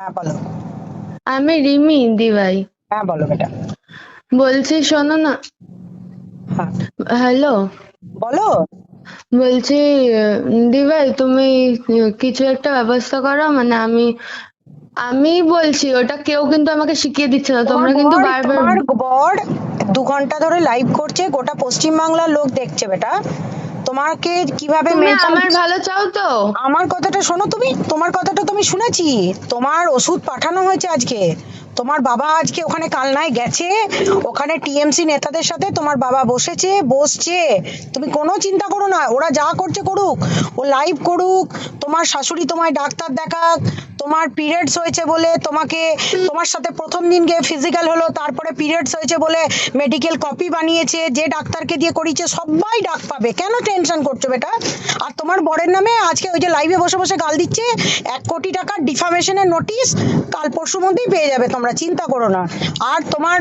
হ্যাঁ বলো। আমি রিমি দিভাই হ্যাঁ বলো বেটা। বলছি শোনো না। হ্যাঁ। হ্যালো। বলো। বলছি দিভাই তুমি কিছু একটা ব্যবস্থা করো মানে আমি আমি বলছি ওটা কেউ কিন্তু আমাকে শিখিয়ে দিচ্ছে না তোমরা কিন্তু বারবার বর দু ঘণ্টা ধরে লাইভ করছে গোটা পশ্চিম বাংলার লোক দেখছে বেটা। তোমাকে কীভাবে আমার ভালো চাও তো। আমার কথাটা শোনো তুমি তোমার কথাটা তুমি শুনেছি। তোমার ওষুধ পাঠানো হয়েছে আজকে। তোমার বাবা আজকে ওখানে কালনায় গেছে ওখানে টিএমসি নেতাদের সাথে তোমার বাবা বসেছে বসছে। তুমি কোনো চিন্তা করো না ওরা যা করছে করুক ও লাইভ করুক তোমার শাশুড়ি তোমায় ডাক্তার দেখাক তোমার পিরিয়ডস হয়েছে বলে তোমাকে তোমার সাথে প্রথম দিন গিয়ে ফিজিক্যাল হলো তারপরে পিরিয়ডস হয়েছে বলে মেডিকেল কপি বানিয়েছে যে ডাক্তারকে দিয়ে করিয়েছে সবাই ডাক পাবে। কেন টেনশন করছ বেটা? আর তোমার বরের নামে আজকে ওই যে লাইভে বসে বসে গাল দিচ্ছে এক কোটি টাকার ডিফামেশনের নোটিশ কাল পরশুর মধ্যেই পেয়ে যাবে তোমরা চিন্তা করো না। আর তোমার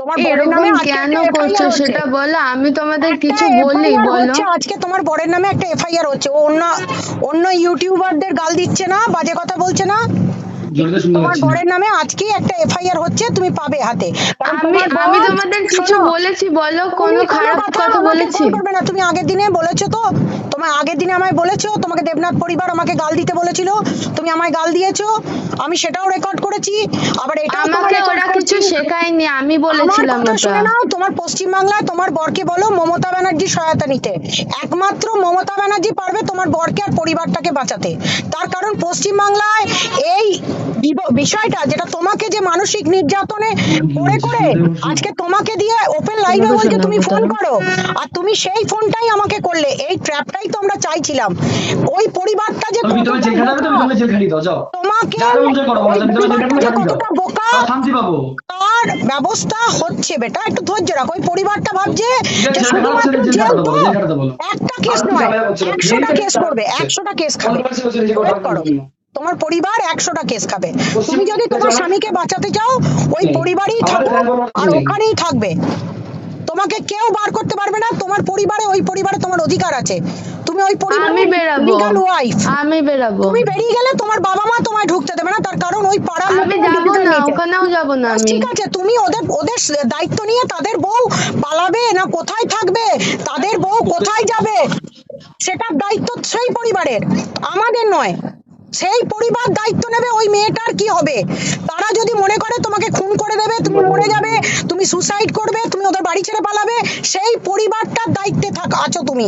তোমার বরের নামে কেন করছ সেটা বলো আমি তোমাদের কিছু বলি বলো। আজকে তোমার বরের নামে একটা এফআইআর হচ্ছে। ও অন্য অন্য ইউটিউবারদের গাল দিচ্ছে না বাজে কথা বলছে না? তোমার। বরের নামে আজকে একটা এফআইআর হচ্ছে তুমি পাবে হাতে। আমি আমি তোমাদের কিছু বলেছি বলো কোনো খারাপ কথা বলেছি। করবে না তুমি আগের দিনে বলেছ তো? তোমার আগের দিনে আমায় বলেছ তোমাকে দেবনাথ পরিবার আমাকে গাল দিতে বলেছিল তুমি আমায় গাল দিয়েছ আমি সেটাও রেকর্ড করেছি আবার এটাও আমাকে ওরা কিছু শেখায়নি আমি বলেছিলাম ওটা। শুনে নাও তোমার পশ্চিমবাংলায় তোমার বরকে বলো মমতা ব্যানার্জি সহায়তা নিতে। একমাত্র মমতা ব্যানার্জি পারবে তোমার বরকে আর পরিবারটাকে বাঁচাতে। তার কারণ পশ্চিমবাংলায় এই বিষয়টা যেটা তোমাকে যে মানসিক নির্যাতনে করে করে আজকে তোমাকে দিয়ে ওপেন লাইভে বলছে তুমি ফোন করো। আর তুমি সেই ফোনটাই আমাকে করলে। এই ট্র্যাপটাই তো আমরা চাইছিলাম। ওই পরিবারটা যে তোমাকে কতটা বোকা তার ব্যবস্থা হচ্ছে বেটা একটু ধৈর্য রাখো। ওই পরিবারটা ভাবছে যে শুধুমাত্র জেল তো। একটা কেস নয় একশোটা কেস করবে একশোটা কেস খাবে। করো। তোমার পরিবার একশোটা কেস খাবে। তুমি যদি তোমার স্বামীকে বাঁচাতে চাও ওই। পরিবারেই আমাদের থাকো আর ওখানেই থাকবে। তোমাকে কেউ বার করতে পারবে না তোমার পরিবারে ওই পরিবারে তোমার অধিকার আছে। তুমি ওই আমি বেরাবো। ওয়াইফ আমি বেরাবো। তুমি বেরিয়ে গেলে তোমার বাবা মা তোমায় ঢুকতে দেবে না তার কারণ ওই পাড়ার আমি যাব না ওখানেও যাব না আমি। ঠিক আছে তুমি ওদের ওদের দায়িত্ব নিয়ে তাদের বউ পালাবে না কোথায় থাকবে তাদের বউ কোথায় যাবে সেটার দায়িত্ব সেই পরিবারের আমাদের নয়। সেই পরিবার দায়িত্ব নেবে ওই মেয়েটার কি হবে? তারা যদি মনে করে তোমাকে খুন করে দেবে তুমি মরে যাবে তুমি সুসাইড করবে তুমি ওদের বাড়ি ছেড়ে পালাবে সেই পরিবারটার দায়িত্বে থাক আছো তুমি।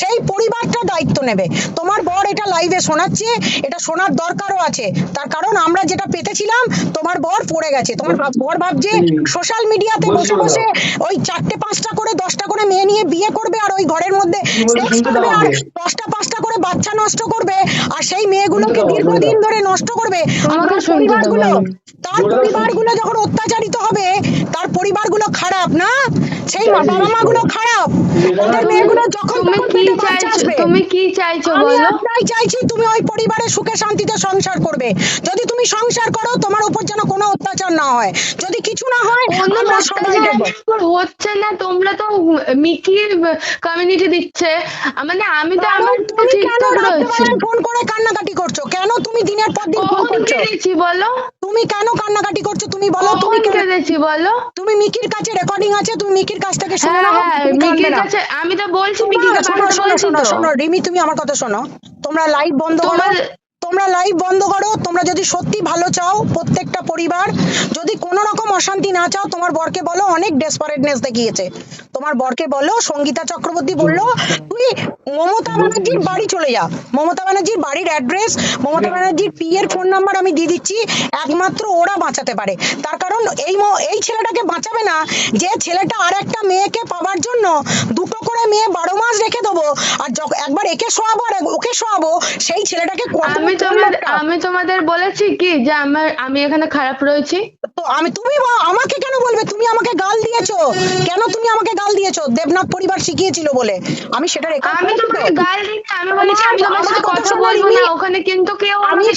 সেই পরিবারটার দায়িত্ব নেবে। তোমার বর এটা লাইভে শোনাচ্ছে এটা শোনার দরকারও আছে। তার কারণ আমরা যেটা পেতেছিলাম তোমার বর পড়ে গেছে। তোমার বর ভাবছে সোশ্যাল মিডিয়াতে বসে বসে ওই চারটে পাঁচটা করে দশটা করে মেয়ে নিয়ে বিয়ে করবে আর ওই ঘরের মধ্যে বলছো করবে আর দশটা পাঁচটা বাচ্চা নষ্ট করবে আর সেই মেয়েগুলোকে দীর্ঘদিন ধরে নষ্ট করবে আমাদের পরিবারগুলো তার। পরিবারগুলো যখন অত্যাচারিত হবে পরিবারগুলো খারাপ না? সেই বাবা মা গুলো খারাপ। ওদের মেয়েগুলো যখন তুমি কি চাইছো। তুমি কি চাইছো আমি বলো? একটাই চাইছি তুমি ওই পরিবারে সুখে শান্তিতে সংসার করবে। যদি তুমি সংসার করো তোমার উপর যেন কোনো অত্যাচার না হয়। যদি কিছু না হয় আমরা সবাই হচ্ছে না তোমরা তো মিকির কমিউনিটি দিচ্ছে। মানে আমি তো আমার ফোন করে কান্নাকাটি দিনের পর দিন ফোন করছ? বলো? তুমি কেন কান্নাকাটি করছ? তুমি বলো তুমি কেঁদেছি বলো? তুমি মিকির কাছে রেকর্ডিং আছে তুমি মিকির কাছ থেকে শুনে নাও হ্যাঁ মিকির কাছে আমি তো বলছি শোনো, মিকিকে শোনো, শোনো, শোনো, রিমি তুমি আমার কথা শোনো। তোমরা লাইভ বন্ধ করো তোমরা লাইভ বন্ধ করো। তোমরা যদি সত্যি ভালো চাও প্রত্যেকটা পরিবার যদি কোনো রকম অশান্তি না চাও তোমার বরকে বলো অনেক ডেসপারেটনেস দেখিয়েছে। তোমার বরকে বলো সঙ্গীতা চক্রবর্তী বলল তুই মমতা ব্যানার্জির বাড়ি চলে যা। মমতা ব্যানার্জির বাড়ির অ্যাড্রেস মমতা ব্যানার্জির পি এর ফোন নাম্বার আমি দিয়ে দিচ্ছি একমাত্র ওরা বাঁচাতে পারে। তার কারণ এই এই ছেলেটাকে বাঁচাবে না যে ছেলেটা আর একটা মেয়েকে পাওয়ার জন্য দুটো করে মেয়ে বারো মাস রেখে দেবো আর একবার একে শোয়াবো আর ওকে শোয়াবো সেই ছেলেটাকে আমি তোমাদের আমি তোমাদের বলেছি কি যে আমার আমি এখানে খারাপ রয়েছি। আমি তুমি আমাকে কেন বলবে? তুমি আমাকে গাল দিয়েছ। কেন তুমি আমাকে গাল দিয়েছ? দেবনাথ পরিবার শিখিয়েছিল বলে। আমি সেটা আমি তো। গাল দিইনি আমি বলেছি আমি তোমার সাথে কথা বলব না। ওখানে কিন্তু আমাকে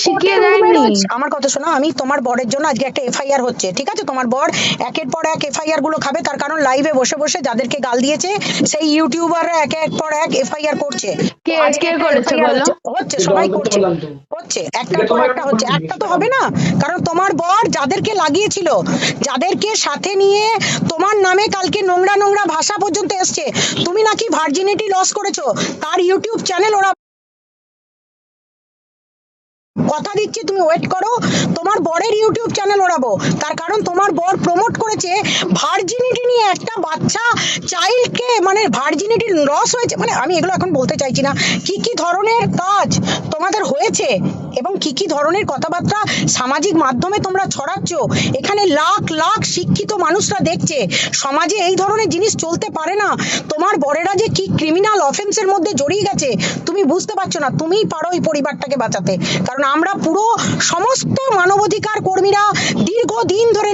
শিখিয়ে দেয়নি। আমার কথা শোনো আমি তোমার বরের জন্য আজকে একটা এফআইআর হচ্ছে ঠিক আছে? তোমার বর একের পর এক এফআইআরগুলো খাবে তার কারণ লাইভে বসে বসে যাদেরকে গাল দিয়েছে সেই ইউটিউবাররা এক এক পর এক এফআইআর করছে। কে- আজকে করেছে বলো? হচ্ছে। সবাই করছে। হচ্ছে একটার পর একটা হচ্ছে একটা একটা তো হবে না। কারণ তোমার বর যাদেরকে লাগিয়েছিল যাদেরকে সাথে নিয়ে তোমার নামে কালকে নোংরা নোংরা ভাষা পর্যন্ত এসছে তুমি নাকি ভার্জিনিটি লস করেছ? তার ইউটিউব চ্যানেল ওরা কথা দিচ্ছি, তুমি ওয়েট করো। তোমার বরের ইউটিউব চ্যানেল ওড়াবো। তার কারণ তোমার বর প্রমোট করেছে ভার্জিনিটি নিয়ে একটা বাচ্চা চাইল্ডকে মানে ভার্জিনিটির লস হয়েছে। মানে আমি এগুলো এখন বলতে চাইছি না। কি কি ধরনের কাজ তোমাদের হয়েছে এবং কি কি ধরনের কথাবার্তা সামাজিক মাধ্যমে তোমরা ছড়াচ্ছ? এখানে লাখ লাখ শিক্ষিত মানুষরা দেখছে। সমাজে এই ধরনের জিনিস চলতে পারে না। তোমার বরেরা যে কি ক্রিমিনাল অফেন্সের মধ্যে জড়িয়ে গেছে, তুমি বুঝতে পারছ না। তুমিই পারো এই পরিবারটাকে বাঁচাতে। কারণ আমরা পুরো সমস্ত মানবাধিকার কর্মীরা দীর্ঘদিন ধরে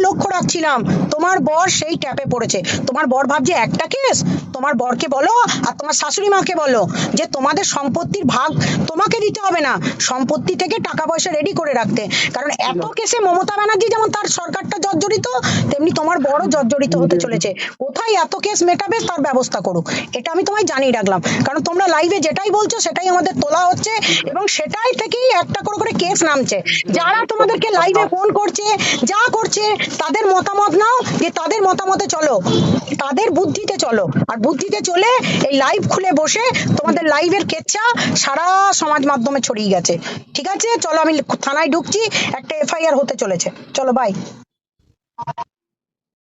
লক্ষ্য তোমার বর সেই ট্যাপে পড়েছে। তোমার বর ভাবছে একটা কেস তোমার বরকে বলো আর তোমার শাশুড়ি মাকে বলো যে তোমাদের সম্পত্তির ভাগ তোমাকে দিতে হবে না সম্পত্তি থেকে টাকা পয়সা রেডি করে রাখতে। কারণ এত কেসে মমতা ব্যানার্জি যেমন তার সরকারটা জর্জরিত তেমনি তোমার বড় জর্জরিত হতে চলেছে। কোথায় এত কেস মেটাবে তার ব্যবস্থা করুক। এটা আমি তোমায় জানিয়ে রাখলাম। কারণ তোমরা লাইভে যেটাই বলছো সেটাই আমাদের তোলা হচ্ছে এবং সেটাই থেকেই একটা করে করে কেস নামছে। যারা তোমাদেরকে লাইভে ফোন করছে যা করছে তাদের মতামত নাও যে তাদের মতামতে চলো। তাদের বুদ্ধিতে চলো। আর বুদ্ধিতে চলে এই লাইভ খুলে বসে তোমাদের লাইভের কেচ্ছা সারা সমাজ মাধ্যমে ছড়িয়ে গেছে। ঠিক আছে? চলো আমি থানায় ঢুকছি। একটা এফআইআর হতে চলেছে। চলো বাই